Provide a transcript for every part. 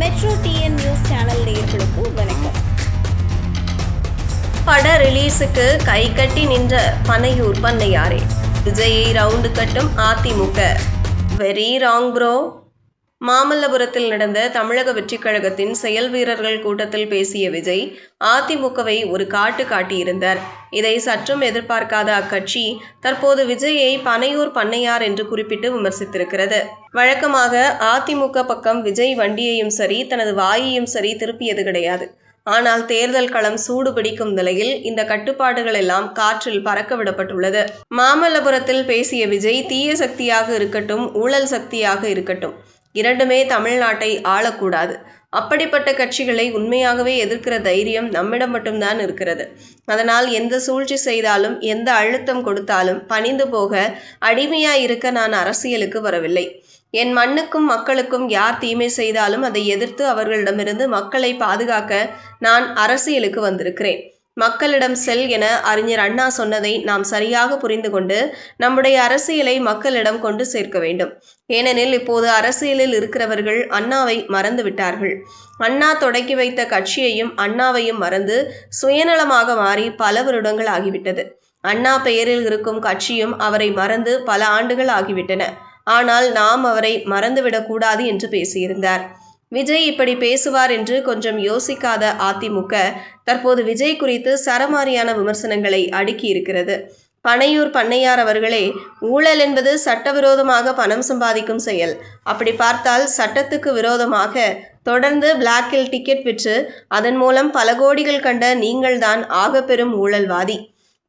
Metro TN news channel நேயர்களுக்கு வணக்கம். பட ரிலீஸுக்கு கை கட்டி நின்ற பனையூர் பண்ணையாரே. விஜயை ரவுண்டு கட்டும் அதிமுக வெரி ராங் ப்ரோ மாமல்லபுரத்தில் நடந்த தமிழக வெற்றிக் கழகத்தின் செயல் வீரர்கள் கூட்டத்தில் பேசிய விஜய் அதிமுகவை ஒரு காட்டு காட்டியிருந்தார். இதை சற்றும் எதிர்பார்க்காத அக்கட்சி தற்போது விஜயை பனையூர் பண்ணையார் என்று குறிப்பிட்டு விமர்சித்திருக்கிறது. வழக்கமாக அதிமுக பக்கம் விஜய் வண்டியையும் சரி தனது வாயையும் சரி திருப்பியது கிடையாது. ஆனால் தேர்தல் களம் சூடு பிடிக்கும் நிலையில் இந்த கட்டுப்பாடுகள் எல்லாம் காற்றில் பறக்க விடப்பட்டுள்ளது. மாமல்லபுரத்தில் பேசிய விஜய் தீய சக்தியாக இருக்கட்டும் ஊழல் சக்தியாக இருக்கட்டும். இரண்டுமே தமிழ்நாட்டை ஆளக்கூடாது. அப்படிப்பட்ட கட்சிகளை உண்மையாகவே எதிர்க்கிற தைரியம் நம்மிடம் மட்டும்தான் இருக்கிறது. அதனால் எந்த சூழ்ச்சி செய்தாலும் எந்த அழுத்தம் கொடுத்தாலும் பணிந்து போக அடிமையாக இருக்க நான் அரசியலுக்கு வரவில்லை. என் மண்ணுக்கும் மக்களுக்கும் யார் தீமை செய்தாலும் அதை எதிர்த்து அவர்களிடமிருந்து மக்களை பாதுகாக்க நான் அரசியலுக்கு வந்திருக்கிறேன். மக்களிடம் செல் என அறிஞர் அண்ணா சொன்னதை நாம் சரியாக புரிந்து கொண்டு நம்முடைய அரசியலை மக்களிடம் கொண்டு சேர்க்க வேண்டும். ஏனெனில் இப்போது அரசியலில் இருக்கிறவர்கள் அண்ணாவை மறந்து விட்டார்கள் அண்ணா தொடக்கி வைத்த கட்சியையும் அண்ணாவையும் மறந்து சுயநலமாக மாறி பல வருடங்கள் ஆகிவிட்டது. அண்ணா பெயரில் இருக்கும் கட்சியும் அவரை மறந்து பல ஆண்டுகள் ஆகிவிட்டன. ஆனால் நாம் அவரை மறந்துவிடக்கூடாது என்று பேசியிருந்தார். விஜய் இப்படி பேசுவார் என்று கொஞ்சம் யோசிக்காத அதிமுக தற்போது விஜய் குறித்து சரமாரியான விமர்சனங்களை அடுக்கி இருக்கிறது. பனையூர் பண்ணையார் அவர்களே ஊழல் என்பது சட்டவிரோதமாக பணம் சம்பாதிக்கும் செயல். அப்படி பார்த்தால் சட்டத்துக்கு விரோதமாக தொடர்ந்து பிளாக்கில் டிக்கெட் விற்று அதன் மூலம் பல கோடிகள் கண்ட நீங்கள்தான் ஆகப்பெரும் ஊழல்வாதி.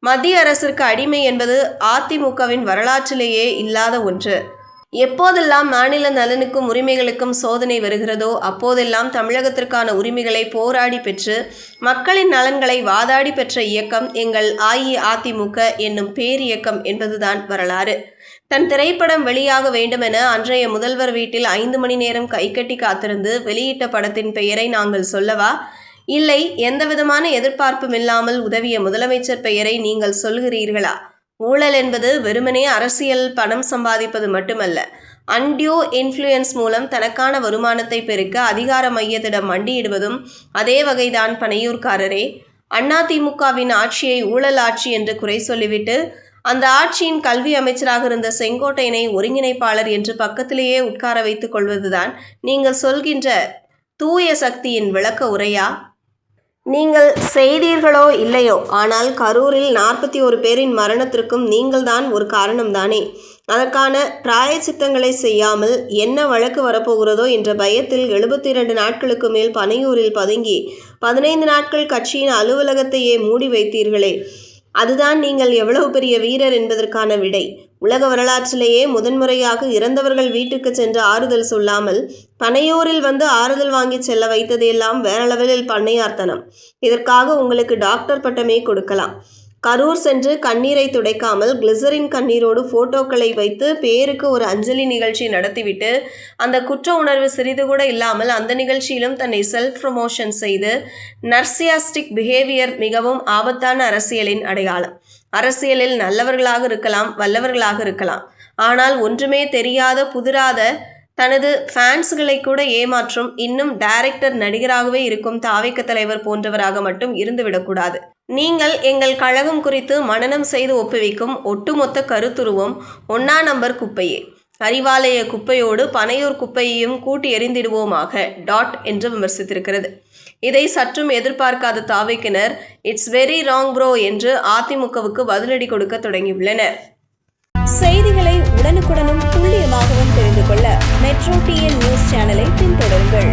மத்திய அரசிற்கு அடிமை என்பது அதிமுகவின் வரலாற்றிலேயே இல்லாத ஒன்று. எப்போதெல்லாம் மாநில நலனுக்கும் உரிமைகளுக்கும் சோதனை வருகிறதோ அப்போதெல்லாம் தமிழகத்திற்கான உரிமைகளை போராடி பெற்று மக்களின் நலன்களை வாதாடி பெற்ற இயக்கம் எங்கள் அஇஅதிமுக என்னும் பேரியக்கம் என்பதுதான் வரலாறு. தன் திரைப்படம் வெளியாக வேண்டுமென அன்றைய முதல்வர் வீட்டில் ஐந்து மணி நேரம் கைகட்டி காத்திருந்து வெளியிட்ட படத்தின் பெயரை நாங்கள் சொல்லவா? இல்லை எந்தவிதமான எதிர்பார்ப்பும் இல்லாமல் உதவிய முதலமைச்சர் பெயரை நீங்கள் சொல்கிறீர்களா? ஊழல் என்பது வெறுமனே அரசியல் பணம் சம்பாதிப்பது மட்டுமல்ல. அன்டியூ இன்ஃப்ளூயன்ஸ் மூலம் தனக்கான வருமானத்தை பெருக்க அதிகார மையத்திடம் மண்டியிடுவதும் அதே வகைதான் பனையூர்காரரே அதிமுகவின் ஆட்சியை ஊழல் ஆட்சி என்று குறை சொல்லிவிட்டு அந்த ஆட்சியின் கல்வி அமைச்சராக இருந்த செங்கோட்டையனை ஒருங்கிணைப்பாளர் என்று பக்கத்திலேயே உட்கார வைத்துக் கொள்வதுதான் நீங்கள் சொல்கின்ற தூய சக்தியின் விளக்க உரையா? நீங்கள் செய்தீர்களோ இல்லையோ? ஆனால் கரூரில் நாற்பத்தி ஒரு பேரின் மரணத்திற்கும் நீங்கள்தான் ஒரு காரணம்தானே? அதற்கான பிராயச்சித்தங்களை செய்யாமல் என்ன வழக்கு வரப்போகிறதோ என்ற பயத்தில் எழுபத்தி இரண்டு நாட்களுக்கு மேல் பனையூரில் பதுங்கி பதினைந்து நாட்கள் கட்சியின் அலுவலகத்தையே மூடி வைத்தீர்களே. அதுதான் நீங்கள் எவ்வளவு பெரிய வீரர் என்பதற்கான விடை. உலக வரலாற்றிலேயே முதன்முறையாக இறந்தவர்கள் வீட்டுக்கு சென்று ஆறுதல் சொல்லாமல் பனையூரில் வந்து ஆறுதல் வாங்கி செல்ல வைத்ததெல்லாம் வேற லெவலில் பண்ணையார்த்தனம் இதற்காக உங்களுக்கு டாக்டர் பட்டமே கொடுக்கலாம். கரூர் சென்று கண்ணீரை துடைக்காமல் கிளிசரின் கண்ணீரோடு போட்டோக்களை வைத்து பேருக்கு ஒரு அஞ்சலி நிகழ்ச்சி நடத்திவிட்டு அந்த குற்ற உணர்வு சிறிது கூட இல்லாமல் அந்த நிகழ்ச்சியிலும் தன்னை செல்ஃப் ப்ரமோஷன் செய்து நர்சியாஸ்டிக் பிஹேவியர் மிகவும் ஆபத்தான அரசியலின் அடையாளம். அரசியலில் நல்லவர்களாக இருக்கலாம் வல்லவர்களாக இருக்கலாம். ஆனால் ஒன்றுமே தெரியாத புதிராத தனது ஃபேன்ஸ்களை கூட ஏமாற்றும் இன்னும் டைரக்டர் நடிகராகவே இருக்கும் தாவைக்க தலைவர் போன்றவராக மட்டும் இருந்துவிடக்கூடாது நீங்கள் எங்கள் கழகம் குறித்து மனனம் செய்து ஒப்புவிக்கும் ஒட்டுமொத்த கருத்துருவம் ஒன்னா நம்பர் குப்பையே. அறிவாலய குப்பையோடு பனையூர் குப்பையையும் கூட்டி எறிந்திடுவோமாக டாட் என்று விமர்சித்திருக்கிறது. இதை சற்றும் எதிர்பார்க்காத தாவைக்கினர் இட்ஸ் வெரி ராங் ப்ரோ என்று அதிமுகவுக்கு பதிலடி கொடுக்க தொடங்கியுள்ளனர். செய்திகளை உடனுக்குடனும் துல்லியமாகவும் தெரிந்து கொள்ள மெட்ரோ டிஎன் நியூஸ் சேனலை பின்தொடருங்கள்.